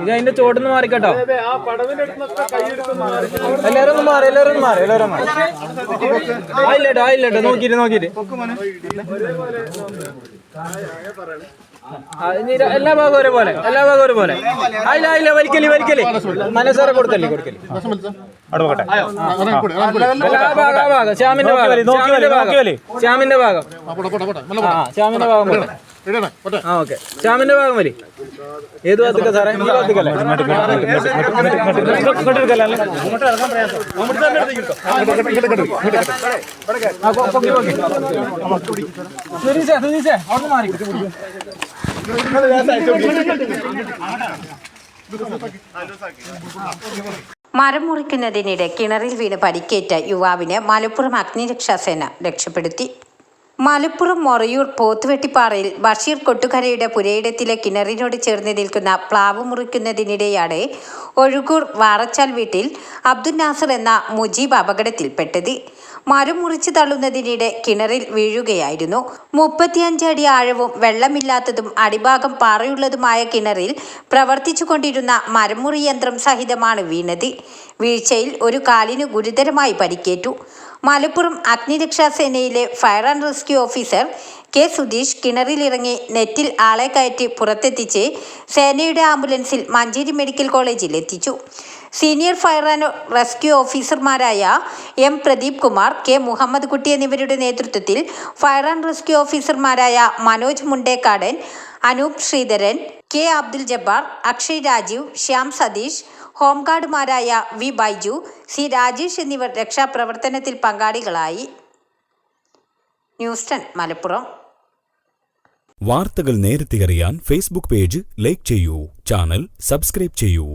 ഇത് അതിന്റെ ചോട്ടിന്ന് മാറിക്കട്ടോ. എല്ലാരും ഒന്ന് മാറി എല്ലാരും ഒന്ന് മാറി എല്ലാരും മാറി. ആയില്ലേട്ടോ ആയില്ലട്ടോ നോക്കിട്ട് നോക്കിട്ട് എല്ലാ ഭാഗവും ഒരുപോലെ എല്ലാ ഭാഗവും ഒരുപോലെ. ആയില്ല ആയില്ല വലിക്കൽ വലിക്കൽ. കൊടുത്തല്ലേ കൊടുക്കല്ലേ കൊടുക്കൽ. ശ്യാമിന്റെ ഭാഗം ശ്യാമിന്റെ ഭാഗം ഭാഗം ഭാഗം വലി ഏത് ഭാഗത്തേക്ക് സാറേ ഈ ഭാഗത്തേക്കല്ലേ മാറി. മരം മുറിക്കുന്നതിനിടെ കിണറിൽ വീണ് പരിക്കേറ്റ യുവാവിനെ മലപ്പുറം അഗ്നിരക്ഷാസേന രക്ഷപ്പെടുത്തി. മലപ്പുറം മൊറയൂർ പോത്തുവെട്ടിപ്പാറയിൽ ബഷീർ കൊട്ടുകരയുടെ പുരയിടത്തിലെ കിണറിനോട് ചേർന്ന് നിൽക്കുന്ന പ്ലാവ് മുറിക്കുന്നതിനിടെയാണ് ഒഴുകൂർ വാറച്ചാൽ വീട്ടിൽ അബ്ദുൽ നാസർ എന്ന മുജീബ് അപകടത്തിൽപ്പെട്ടത്. മരം മുറിച്ചു തള്ളുന്നതിനിടെ കിണറിൽ വീഴുകയായിരുന്നു. മുപ്പത്തിയഞ്ച് അടി ആഴവും വെള്ളമില്ലാത്തതും അടിഭാഗം പാറയുള്ളതുമായ കിണറിൽ പ്രവർത്തിച്ചു കൊണ്ടിരുന്ന മരമുറി യന്ത്രം സഹിതമാണ് വീണത്. വീഴ്ചയിൽ ഒരു കാലിന് ഗുരുതരമായി പരിക്കേറ്റു. മലപ്പുറം അഗ്നിരക്ഷാ സേനയിലെ fire and rescue officer K Sudheesh കിണറിലിറങ്ങി നെറ്റിൽ ആളെ കയറ്റി പുറത്തെത്തിച്ച് സേനയുടെ ആംബുലൻസിൽ മഞ്ചേരി മെഡിക്കൽ കോളേജിൽ എത്തിച്ചു. സീനിയർ ഫയർ ആൻഡ് റെസ്ക്യൂ ഓഫീസർമാരായ എം പ്രദീപ് കുമാർ കെ മുഹമ്മദ് കുട്ടി എന്നിവരുടെ നേതൃത്വത്തിൽ ഫയർ ആൻഡ് റെസ്ക്യൂ ഓഫീസർമാരായ മനോജ് മുണ്ടേക്കാടൻ അനൂപ് ശ്രീധരൻ കെ അബ്ദുൽ ജബ്ബാർ അക്ഷയ് രാജീവ് ശ്യാം സതീഷ് ഹോംഗാർഡുമാരായ വി ബൈജു സി രാജേഷ് എന്നിവർ രക്ഷാപ്രവർത്തനത്തിൽ പങ്കാളികളായി. ന്യൂസ്റ്റൺ മലപ്പുറം. വാർത്തകൾ നേരത്തെ അറിയാൻ ഫേസ്ബുക്ക് പേജ് ലൈക്ക് ചെയ്യൂ ചാനൽ സബ്സ്ക്രൈബ് ചെയ്യൂ.